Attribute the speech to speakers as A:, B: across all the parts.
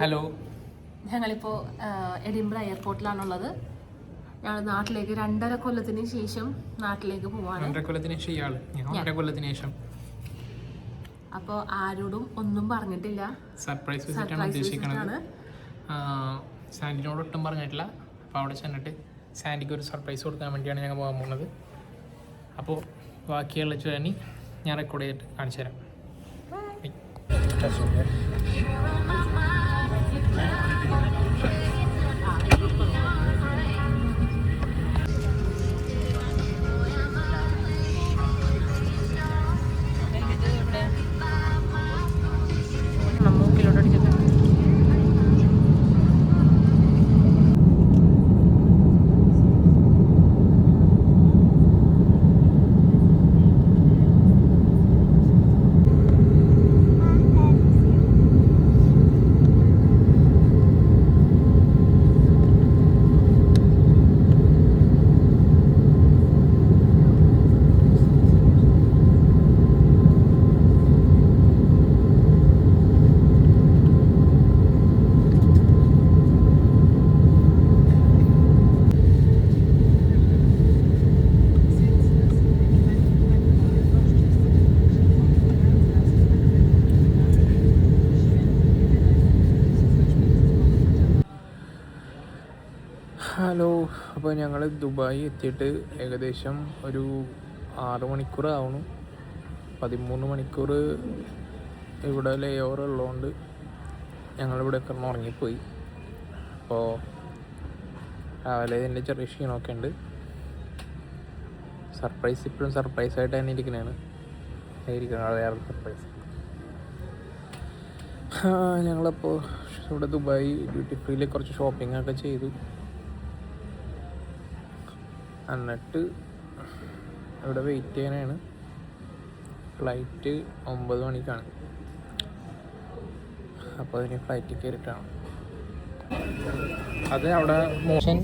A: Hello.
B: ഞങ്ങളിപ്പോ Edinburgh എയർപോർട്ടിലാണ് എയർപോർട്ടിലാണുള്ളത്. ഞങ്ങൾ നാട്ടിലേക്ക് രണ്ടര കൊല്ലത്തിന് ശേഷം നാട്ടിലേക്ക് പോവാണ്.
A: രണ്ടര കൊല്ലത്തിന് ശേഷം ഇയാൾ. ഞാൻ കൊല്ലത്തിന് ശേഷം.
B: അപ്പോൾ ആരോടും ഒന്നും പറഞ്ഞിട്ടില്ല.
A: സർപ്രൈസ് വിസിറ്റാണ് ഉദ്ദേശിക്കുന്നത്. സാൻഡിനോട് ഒട്ടും പറഞ്ഞിട്ടില്ല. അപ്പോൾ അവിടെ ചെന്നിട്ട് സാൻഡിക്ക് ഒരു സർപ്രൈസ് കൊടുക്കാൻ വേണ്ടിയാണ് ഞങ്ങൾ പോകാൻ പോകുന്നത്. അപ്പോൾ ബാക്കിയുള്ള ചുരണി ഞാൻ റെക്കോർഡ് ചെയ്തിട്ട് കാണിച്ചു തരാം. അപ്പോൾ ഞങ്ങൾ ദുബായി എത്തിയിട്ട് ഏകദേശം ഒരു ആറ് മണിക്കൂർ ആവണം പതിമൂന്ന് മണിക്കൂർ ഇവിടെ ലേ ഓവർ ഉള്ളതുകൊണ്ട് ഞങ്ങളിവിടെ കിടന്ന് ഉറങ്ങിപ്പോയി. അപ്പോൾ രാവിലെ ഇതിന്റെ ചെറിയ ക്ഷീണമൊക്കെ ഉണ്ട്. സർപ്രൈസ് ഇപ്പോഴും സർപ്രൈസ് ആയിട്ട് തന്നെ ഇരിക്കുന്നതാണ് ഇരിക്കണം വേറെ സർപ്രൈസ് ഞങ്ങളപ്പോൾ ഇവിടെ ദുബായ് ഡ്യൂട്ടി ഫ്രീയിൽ കുറച്ച് ഷോപ്പിംഗ് ഒക്കെ ചെയ്തു. എന്നിട്ട് ഇവിടെ വെയിറ്റ് ചെയ്യാനാണ്. ഫ്ലൈറ്റ് ഒമ്പത് മണിക്കാണ്. അപ്പോൾ അതിന് ഫ്ലൈറ്റ് കയറിയിട്ടാണ് അത് അവിടെ മോഷൻ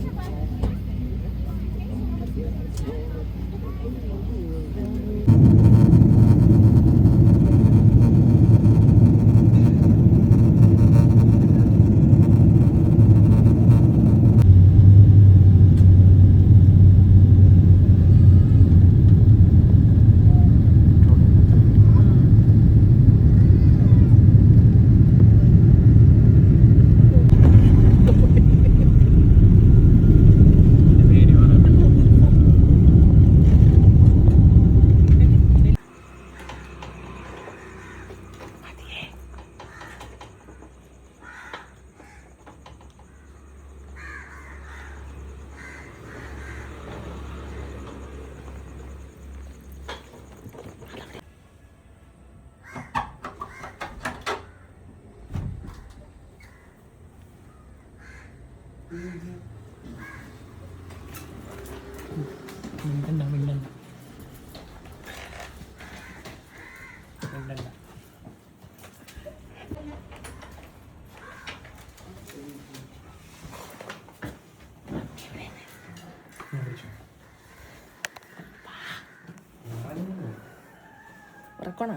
B: ഉറക്കണ?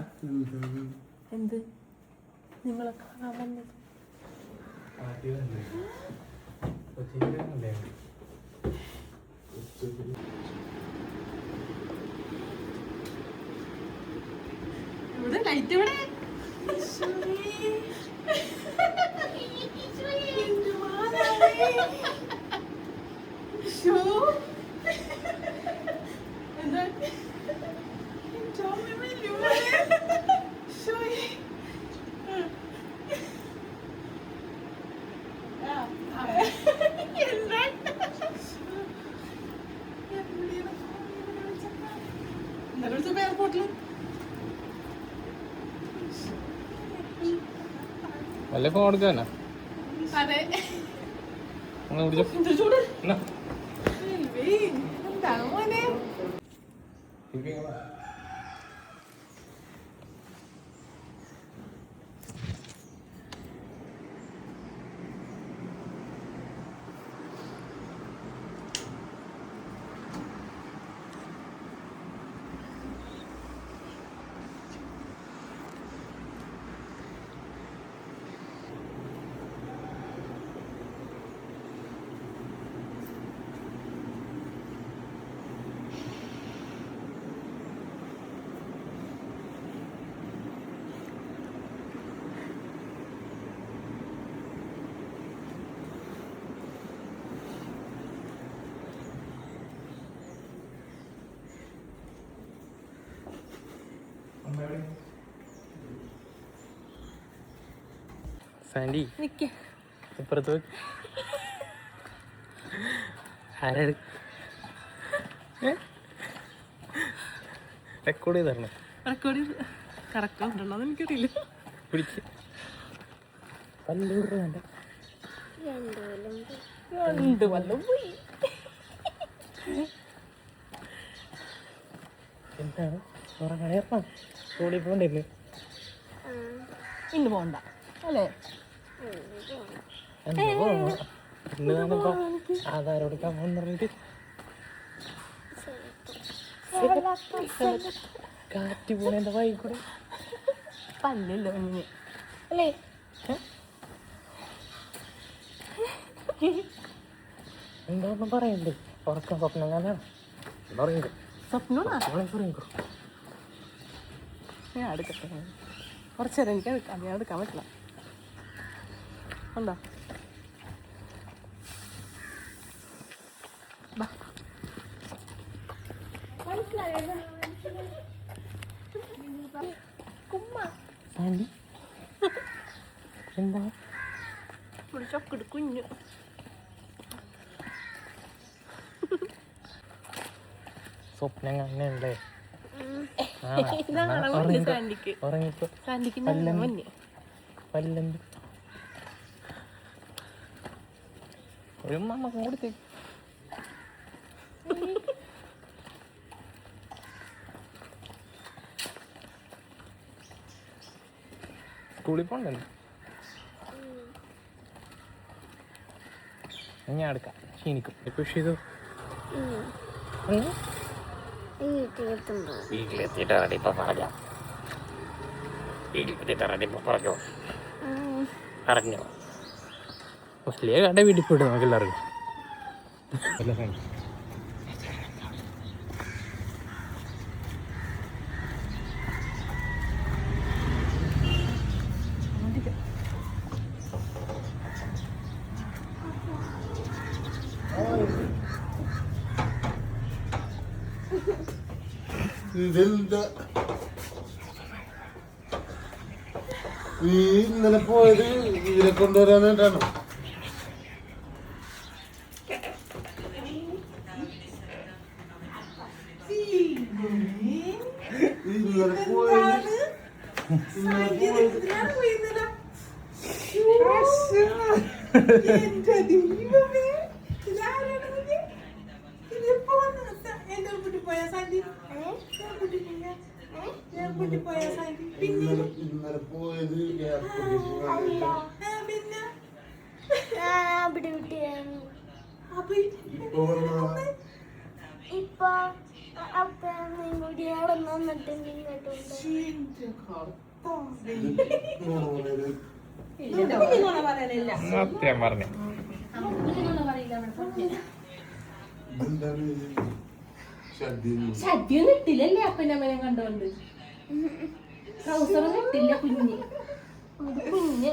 B: എന്ത്? നിങ്ങളെ കാണാൻ വന്നത്. ഇവിടെ ലൈറ്റ് ഇവിടെ. എയർപോർട്ടിൽ
A: വല്ല ഫോൺ കുടിച്ചോ.
B: എന്ത്
A: സാൻഡി ഇപ്പുറത്ത് ആരാണ് റെക്കോർഡ് ചെയ്ത് തരണം
B: റെക്കോർഡ് ചെയ്ത്. കറക്റ്റ് എനിക്കറിയില്ല
A: പിടിച്ച് പല്ലൂർ വേണ്ട.
B: രണ്ട് വല്ലം പോയി.
A: എന്താണ്? ഉറങ്ങണേ സ്കൂളിൽ പോകണ്ടേ
B: ഇന്ന് പോണ്ട അല്ലേ?
A: ഇന്ന് ഞാനിപ്പോ ആധാരം എടുക്കാൻ പോകുന്ന പറഞ്ഞിട്ട് കാറ്റ് പോണേന്റെ വഴി കൂടെ.
B: പല്ലല്ലോ ഇങ്ങനെ അല്ലേ?
A: എന്താ ഒന്നും പറയണ്ടേ? ഉറക്കം സ്വപ്നം പറയുക
B: സ്വപ്നമാ
A: പറയുക
B: ഞാൻ എടുക്കട്ടെ? കുറച്ച് നേരം എനിക്ക് എടുക്കാം. ഞാൻ എടുക്കാൻ പറ്റില്ല. ഉണ്ടോ?
A: എന്താ?
B: പിടിച്ചൊക്കെ കുഞ്ഞു
A: സ്വപ്നം കാണണ്ടേ സ്കൂളിൽ പോണ്ടല്ലോ? ഞാൻ എടുക്കാം. ക്ഷീണിക്കും. പുഷ് ചെയ്തു വീട്ടിലെത്തിയിട്ട് ഇപ്പൊ പറഞ്ഞോ. വീട്ടിലെത്തിയിട്ട് ഇപ്പൊ പറഞ്ഞോ. അറിഞ്ഞോ മുസ്ലിയെ കണ്ട വീട്ടിൽ പോയിട്ട് നമുക്ക് എല്ലാവർക്കും.
C: ഇതെന്താ നീ ഇന്നലെ പോയത് ഇതിനെ കൊണ്ടുവരാൻ ഇന്നലെ പോയത് ഇന്നലെ പോയത് ഇന്നലെ ഇന്നലെ പോയത് ഇപ്പൊ.
D: ഇപ്പൊ അവിടെ ഇങ്ങോട്ടുണ്ട്
C: മോണോണേൽ
A: സത്യം പറഞ്ഞു
C: ഇതെന്താണ്
B: സദ്യൊന്നും ഇട്ടില്ലല്ലേ അപ്പന്റെ അമ്മനെ കണ്ടോണ്ട്? ട്രൗസറൊന്നും ഇട്ടില്ല കുഞ്ഞ്. കുഞ്ഞ്